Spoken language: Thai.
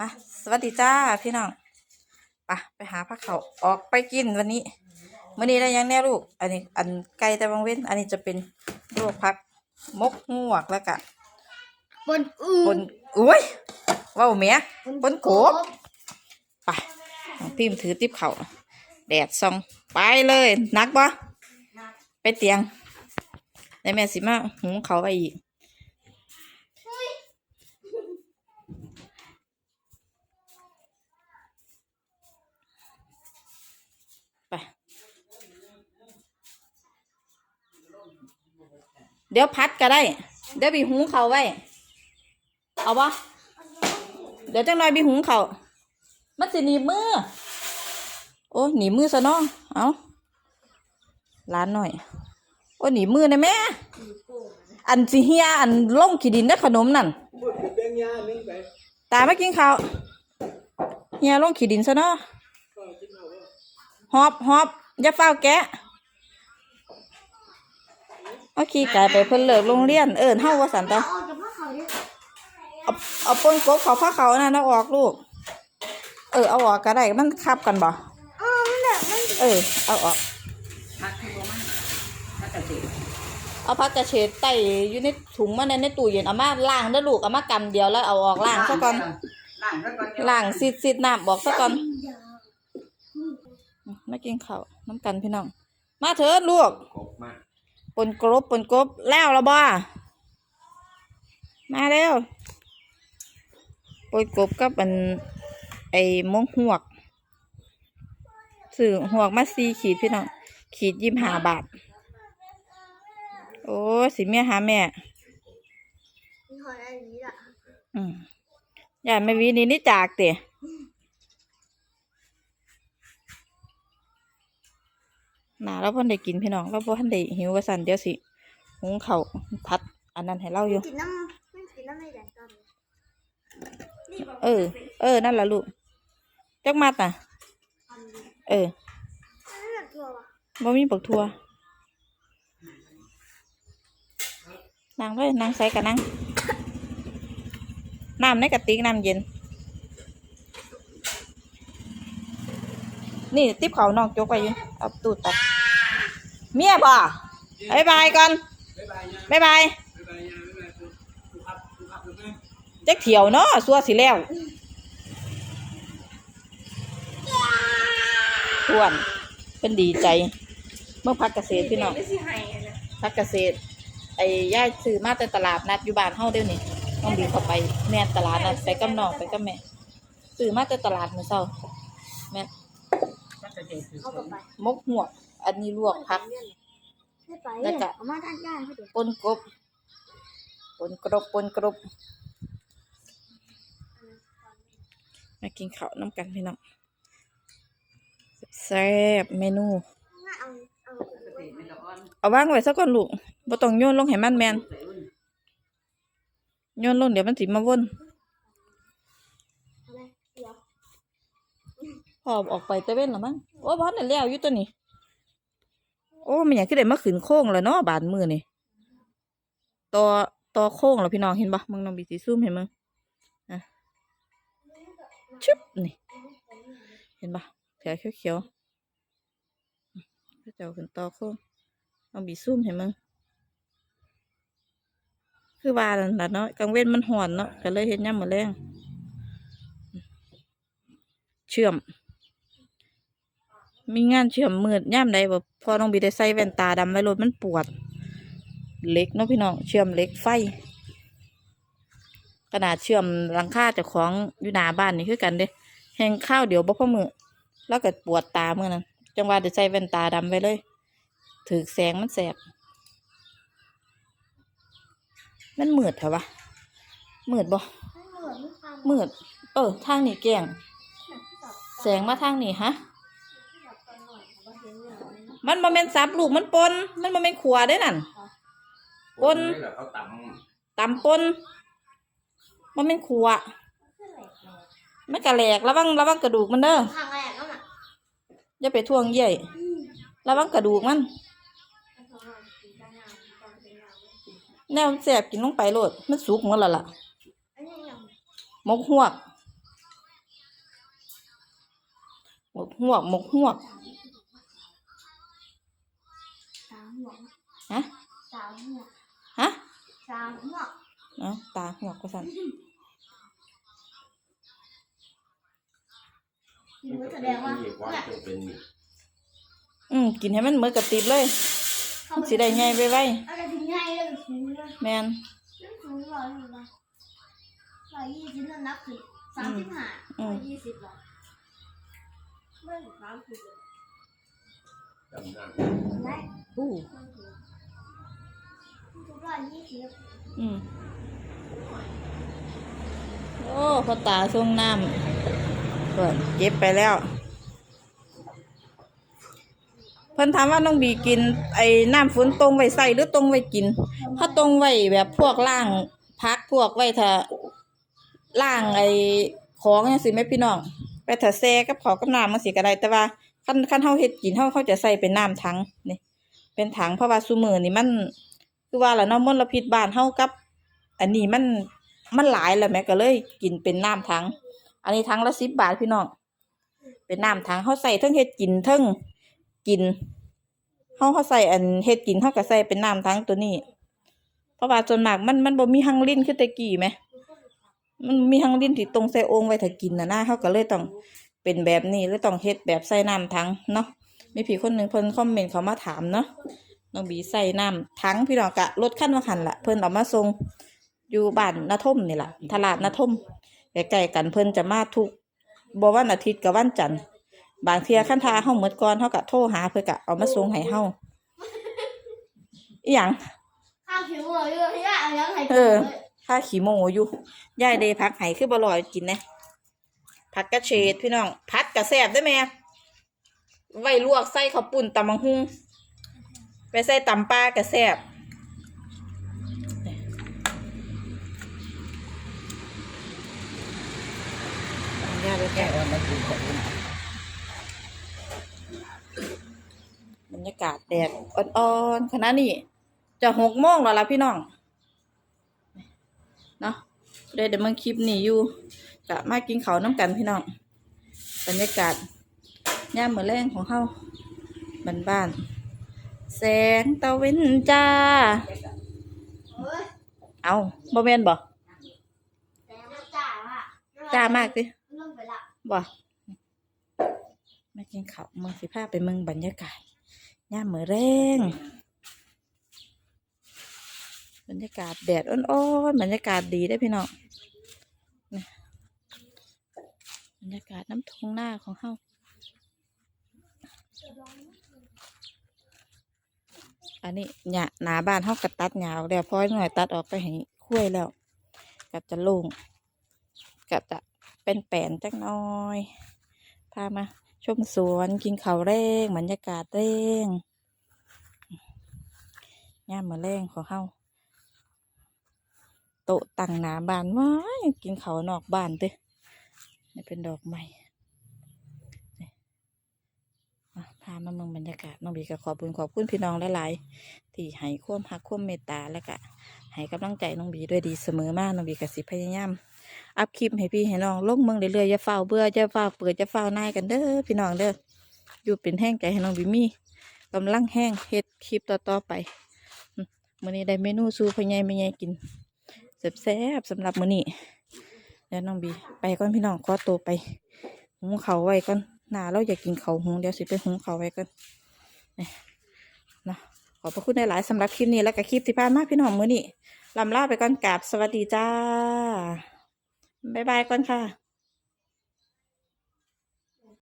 มาสวัสดีจ้าพี่น้องไปไปหาผักเขาวออกไปกินวันนี้มื้อนี้ได้ยังแน่ลูก อันนี้อันไก่แต่บางเว้น อันนี้จะเป็นลวกผักมกหวกแล้วก็บนอือบนอุ้ยเว้าวเมียบนโกบไปน้องพิมพ์ถือติ๊บเขาวแดดส่องไปเลยนักบ่ไปเตียงได้แม่สิมาหุงเขาวไปอีก เดี๋ยวพัดก็ได้ เดี๋ยวบีหุงเขาไว้ เอาปะเดี๋ยวจังหน่อยบีหุงเขามันสิหนีมือ โอ้หนีมือซะเนาะเอาร้านหน่อย โอ้หนีมือนะแม่ อันสิเฮียอันล่งขี้ดินได้ขนมนั่น ตาไมากินข้าวเฮียล่งขี้ดินซะเนาะ หอบหอบอย่าเฝ้าวแกะ เอาขี้ไก่ไปเพิ่นเลิกโรงเรียนเอิญเฮาว่าสันตาเอาจากพ่อเขาดิเอาเอาปนกบเขาผ้าเขานั่นเอาออกลูก เออเอาออกก็ได้มันคับกันบ่อ๋อมันแบบมันเออเอาออกพักให้บ่มาพักกะสิเอาพักกระเฉดใต้อยู่ในถุงมันในในตู้เย็นเอามาล้างเด้อลูกเอามากำเดียวแล้วเอาออกล้างซะก่อนล้างซะก่อนเดี๋ยวล้างซิดซิดน้ำบอกซะก่อนมากินข้าวน้ำกันพี่น้องมาเถิดลูกกบมาป นกรบปนกบแล้วละบ่มาเร็วปนกบกับอันไอ้มงหวกสื่อหวกมาซีขีดพี่น้องขีดยี่สิบห้าบาท โอ้สิเมียหาแม่มีหอยอันนี้ล่ะอืมอย่าไม่วีนี่นี่จากเต หนาแล้วพ่นได้กินพี่น้องแล้วพ่นได้หิวกระสันเดี๋ยวสิหุงเขาวพัด อันนั้นให้เล่าอยู่ กินน้ำมันกินน้ำไม่แดงตอนนี้เออ เออ นั่นแหละลูกจักมัดน่ะอันนี้เออมันแบบตัววะบ่มีปักทัวนั่งเลยนั่งใส่กันนั่งน้ำในกระติกน้ำเย็น นี่ ติ๊บเขานอกจกไปอยู่เอาตูดตัด เมียบ่บายบายก่อนบายบายจักเถียวเนาะสัวสิแล้วทวนเป็นดีใจ เมื่อพักเกษตรพี่น้องไม่ใช่ไห้นะพักเกษตร ไอ้ย่ายซื้อมาแต่ตลาดนัดอยู่บ้านเฮาเดี๋ยวนี้ต้องดีเข้าไปแม่นตลาดนัดไปกับน้องไปกับแม่ซื้อมาแต่ตลาดมื้อเช้าแม่นพักกะสิคือเอากลับไปมกหัวก อันนี้ลวกผักไม่ไปแล้วก็เอามาท่านย่านเขาเดี๋ยวปนกบปนกรบปนกรบมากินข้าวน้ำกันพี่น้องแซ่บๆเมนูง่ายเอาเอาพักกะสิไม่ละอ่อนเอาวางไว้ซะก่อนลูกบ่ต้องโยนลงให้มันแมนใส่อุ่นโยนลงเดี๋ยวมันสิมาวนอะไรเดี๋ยวพอออกไปตะเว้นแล้วมั้งโอ้บ้านได้แล้วอยู่ตัวนี้ โอ้มันอยากขึ้นได้มาขึ้นโค้งแล้วเนาะบานมือนี่ต่อต่อโค้งแล้วพี่น้องเห็นปะมึงน้องบีสีซูมเห็นมึงอะชึบนี่ เห็นปะแถวเขียวๆก็จะเอาขึ้นต่อโค้งน้องบีซูมเห็นมึงคือว่านั่นล่ะเนาะกลางเว้นมันห่อนเนาะก็เลยเห็นย่ำมือแรงเชื่อม มีงานเชื่อมมืดย่ามใดแบบพอน้องบีได้ใส่แว่นตาดำไว้รถมันปวดเหล็กเนาะพี่น้องเชื่อมเหล็กไฟขนาดเชื่อมหลังคาเจ้าของอยู่หน้าบ้านนี่คือกันเด้แหงข้าวเดี๋ยวบ่พอมือแล้วก็ปวดตาเมื่อนั้นจังว่าได้ใส่แว่นตาดำไว้เลย ถือแสงมันแสบ มันมืดเหรอวะมืดบ่มันเหมือนมีความมืด เออ ทางนี้แกงแสงมาทางนี้ฮะ มันบ่แม่นซับลูกมันปนมันบ่แม่นขัวได้นั่น ปนนี่แหละเขาตำตำปนบ่แม่นขัวมันกระแหลกระวังระวังกระดูกมันเด้อครั้งแรกก็น่ะอย่าไปท่วงเยี่ยยระวังกระดูกมัน แนวแสบกินลงไปโลดมันสุกหมดแล้วล่ะอันนี้ยังหมกหวกหมกหวกหมกหวก ฮะสามหัวฮะสามหัวเอ้าตาหวกก็สั่นคิดว่าแสดงว่ามีความเนี่ยจำเป็นนี่อืมกินให้มันเหมือนกับติบเลยมันสิได้ใหญ่ไปไว้อะไรถึงง่ายเลยถึงเลยแมนนั่นสูงร้อยหนึ่งละร้อยยี่สิบนั่นนับถึงสามสิบห้าร้อยยี่สิบละไม่ถึงสามสิบเลยจำนั่นได้อู้ทุก ร้อยยี่สิบอืมโอ้พ่อตาส่งน้ำเพิ่นเก็บไปแล้ว เพิ่นถามว่าน้องบีกิน ไอ้น้ำฝนตรงไว้ใส่หรือตรงไว้กินถ้าตรงไว้แบบพวกล่างพักพวกไว้ถ้าล่างไอ้ของจังซี่แม่พี่น้อง ไปถ้าแซ่กับขาวกับน้ำมันสิก็ได้แต่ว่าคันคันเฮาเฮ็ดกินเฮาเขาจะใส่เป็นน้ำถังนี่เป็นถังเพราะว่าซุมื้อนี่มัน คือว่าล่ะเนาะมลพิษบ้านเฮากับ อันนี้มันมันหลายแล้วแม่ก็เลยกินเป็นน้ำถัง อันนี้ถังละ10บบาทพี่น้อง เป็นน้ำถังเฮาใส่ทั้งเฮ็ดกินทั้งกินเฮาเขาใส่อันเฮ็ดกินเฮาก็ใส่เป็นน้ำทั้งตัวนี้ เพราะว่าส่วนมากมันมันบ่มีหังลิ้นคือแต่กี้แหม มันมีหังลิ้นที่ตรงใส่โองไว้ถ้ากินน่ะนะเฮาก็เลยต้องเป็นแบบนี้เลยต้องเฮ็ดแบบใส่น้ำทั้งเนาะ มีพี่คนหนึ่งเพิ่นคอมเมนต์เขามาถามเนาะ น้องบีใส่น้ำทั้งพี่น้องกะรถคันว่าหันล่ะเพิ่นเอามาส่งอยู่บ้านนาทมนี่ล่ะตลาดนาทมใกล้ๆกันเพิ่นจะมาทุกบ่วันอาทิตย์กับวันจันทร์บางเที่ยคันทาเฮาหมดก่อนเฮาก็โทรหาเพิ่นก็เอามาส่งให้เฮาอีหยังข้าวผิวเลยอยู่ที่ว่าเอายังไงเออค่าขี้โมอยู่ยายเดพักไห้คือบ่ลอยกินนะผักกระเฉดพี่น้องผัดกระแซบได้ไหมไว้ลวกใส่ข้าวปุ้นตำบังหุง ไปใส่ตำปลากระแซบยาไปแก้วันกินของบรรยากาศแดดอ่อนๆขณะนี้จะหกโมงแล้วล่ะพี่น้องเนาะได้เดี๋ยวมึงคลิปนี้อยู่กะมากินเขาน้ำกันพี่น้องบรรยากาศย่ามมือแรงของเฮาบ้านบ้านๆ แสงตะเวนจ้าเฮ้ยเอาบ่แม่นบ่แต่ว่าจ้าว่ะจ้ามากสิเริ่มไปละบ่มากินข้าวเมืองสิพาไปเมืองบรรยากาศย่ามมือแรงบรรยากาศแดดอ่อนๆบรรยากาศดีได้อพี่น้องนี่บรรยากาศน้ำทงหน้าของเฮา อันนี้หญ้าหนาบ้านเฮาก็ตัดหญ้าออกแล้วพอหน่อยตัดออกไปให้คุ้ยแล้วก็จะโล่งก็จะเป็นแปลนจักน้อยพามาชมสวนกินข้าวแรงบรรยากาศแรงย่ามมาแรงของเฮาโต๊ะตั้งหนาบ้านว้ายกินข้าวนอกบ้านเด้อนี่เป็นดอกไม้ อะพา มาเมืองบรรยากาศน้องบีก็ขอบคุณขอบคุณพี่น้องหลายๆที่ให้ความหักความเมตตาและก็ให้กำลังใจน้องบีด้วยดีเสมอมากน้องบีก็สิพยายามอัพคลิปให้พี่ให้น้องลงเมืองเรื่อยๆอย่าเฝ้าเบื่ออย่าเฝ้าเปิดอย่าเฝ้านายกันเด้อพี่น้องเด้ออยู่เป็นแห้งใจให้น้องบีมีกำลังแห้งเฮ็ดคลิปต่อๆไปมื้อนี้ได้เมนูสู่พ่อใหญ่แม่ใหญ่กินแซ่บๆสำหรับมื้อนี้แล้วน้องบีไปก่อนพี่น้องขอตัวไปหุงเขาวไว้ก่อน หนาเราอยากกินเขาหุงเดี๋ยวสิไปหุงเขาไว้กันนี่นะขอบพระคุณในหลายสำหรับคลิปนี้และกับคลิปที่ผ่านมาพี่น้องมือนี่ลำลาไปก่อนกราบสวัสดีจ้า บ๊ายบายก่อนค่ะ